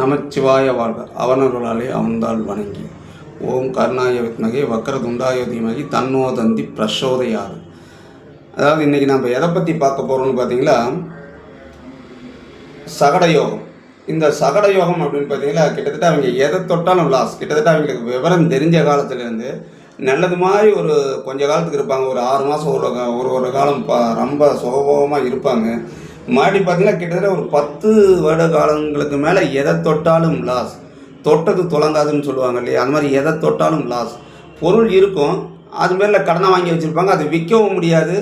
நமச்சிவாய வாழ்க. அவனருளாலே அவன்தாள் வணங்கி. ஓம் கருணாய வித்மகே வக்கரதுண்டாய தீமகி தன்னோதந்தி பிரசோதையார் அதாவது இன்றைக்கி நம்ம எதை பற்றி பார்க்க போகிறோம்னு பார்த்தீங்களா? சகட யோகம். இந்த சகட யோகம் அப்படின்னு பார்த்தீங்கன்னா கிட்டத்தட்ட அவங்க எதை தொட்டாலும் லாஸ் கிட்டத்தட்ட அவங்களுக்கு விவரம் தெரிஞ்ச காலத்துலேருந்து நல்லது மாதிரி ஒரு கொஞ்ச காலத்துக்கு இருப்பாங்க. ஒரு ஆறு மாதம் ஒரு ஒரு ஒரு காலம் ப ரொம்ப சுகபோகமாக இருப்பாங்க. மாடி பார்த்தீங்கன்னா கிட்டத்தட்ட ஒரு பத்து வருட காலங்களுக்கு மேலே எதை தொட்டாலும் லாஸ் தொட்டது தொடங்காதுன்னு சொல்லுவாங்க இல்லையா? அந்த மாதிரி எதை தொட்டாலும் லாஸ் பொருள் இருக்கும். அது மேலே கடனை வாங்கி வச்சுருப்பாங்க. அது விற்கவும் முடியாது.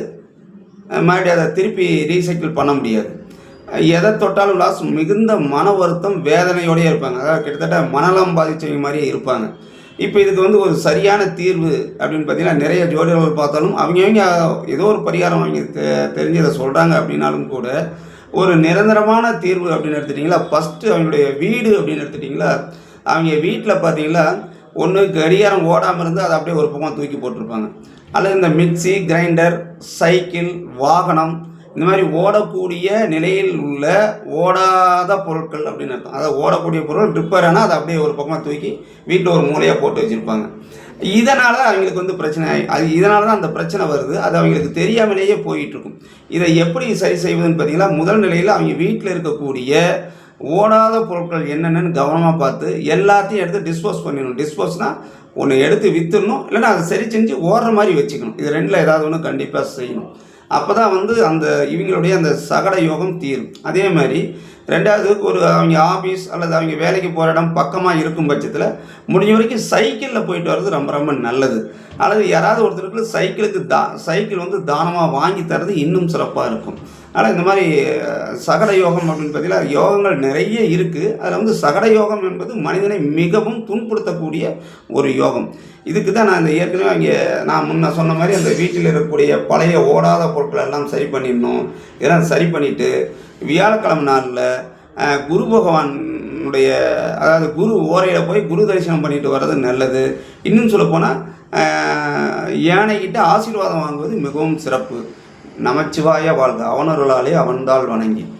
மறுபடியும் அதை திருப்பி ரீசைக்கிள் பண்ண முடியாது. எதை தொட்டாலும் லாஸ் மிகுந்த மன வருத்தம் வேதனையோடயே இருப்பாங்க. அதாவது கிட்டத்தட்ட மனநலம் பாதிச்சவங்க மாதிரியே இருப்பாங்க. இப்போ இதுக்கு வந்து ஒரு சரியான தீர்வு அப்படின்னு பார்த்தீங்கன்னா நிறைய ஜோதிடர்கள் பார்த்தாலும் அவங்கவங்க ஏதோ ஒரு பரிகாரம் அவங்க தெ தெரிஞ்சதை சொல்கிறாங்க அப்படின்னாலும் கூட ஒரு நிரந்தரமான தீர்வு அப்படின்னு எடுத்துட்டிங்களா ஃபஸ்ட்டு அவங்களுடைய வீடு அப்படின்னு எடுத்துட்டிங்களா அவங்க வீட்டில் பார்த்தீங்களா ஒன்று கடிகாரம் ஓடாமல் இருந்து அதை அப்படியே ஒரு பக்கம் தூக்கி போட்டிருப்பாங்க. அல்லது இந்த மிக்ஸி கிரைண்டர் சைக்கிள் வாகனம் இந்த மாதிரி ஓடக்கூடிய நிலையில் உள்ள ஓடாத பொருட்கள் அப்படின்னு அர்த்தம். அதை ஓடக்கூடிய பொருள் ரிப்பேர் ஆனால் அதை அப்படியே ஒரு பக்கமாக தூக்கி வீட்டில் ஒரு மூலையாக போட்டு வச்சுருப்பாங்க. இதனால் அவங்களுக்கு வந்து பிரச்சனை ஆகி- அது இதனால தான் அந்த பிரச்சனை வருது. அது அவங்களுக்கு தெரியாமலேயே போயிட்டுருக்கும். இதை எப்படி சரி செய்வதுன்னு பார்த்தீங்கன்னா முதல் நிலையில் அவங்க வீட்டில் இருக்கக்கூடிய ஓடாத பொருட்கள் என்னென்னு கவனமாக பார்த்து எல்லாத்தையும் எடுத்து டிஸ்போஸ் பண்ணிடணும். டிஸ்போஸ்னால் ஒன்று எடுத்து விற்றுடணும் இல்லைன்னா அதை சரி செஞ்சு ஓடுற மாதிரி வச்சுக்கணும். இது ரெண்டில் ஏதாவது ஒன்று கண்டிப்பாக செய்யணும். அப்போ தான் வந்து அந்த இவங்களுடைய அந்த சகட யோகம் தீரும். அதே மாதிரி ரெண்டாவது ஒரு அவங்க ஆஃபீஸ் அல்லது அவங்க வேலைக்கு போகிற இடம் பக்கமாக இருக்கும் பட்சத்தில் முடிஞ்ச வரைக்கும் சைக்கிளில் போயிட்டு வர்றது ரொம்ப ரொம்ப நல்லது. அல்லது யாராவது ஒருத்தருக்கு சைக்கிளுக்கு தா சைக்கிள் வந்து தானமாக வாங்கி தரது இன்னும் சிறப்பாக இருக்கும். ஆனால் இந்த மாதிரி சகட யோகம் அப்படின்னு பார்த்தீங்கன்னா யோகங்கள் நிறைய இருக்குது அதில் வந்து சகட யோகம் என்பது மனிதனை மிகவும் துன்புறுத்தக்கூடிய ஒரு யோகம். இதுக்கு தான் நான் இந்த ஏற்கனவே அங்கே நான் முன்ன சொன்ன மாதிரி அந்த வீட்டில் இருக்கக்கூடிய பழைய ஓடாத பொருட்களை எல்லாம் சரி பண்ணிடணும். இதெல்லாம் சரி பண்ணிவிட்டு வியாழக்கிழமை நாளில் குரு பகவானுடைய அதாவது குரு ஓரையில் போய் குரு தரிசனம் பண்ணிட்டு வர்றது நல்லது. இன்னும் சொல்லப்போனால் யானைக்கிட்ட ஆசீர்வாதம் வாங்குவது மிகவும் சிறப்பு. நமச்சிவாய வாழ்க. அவனருளாலே அவன்தாள் வணங்கி.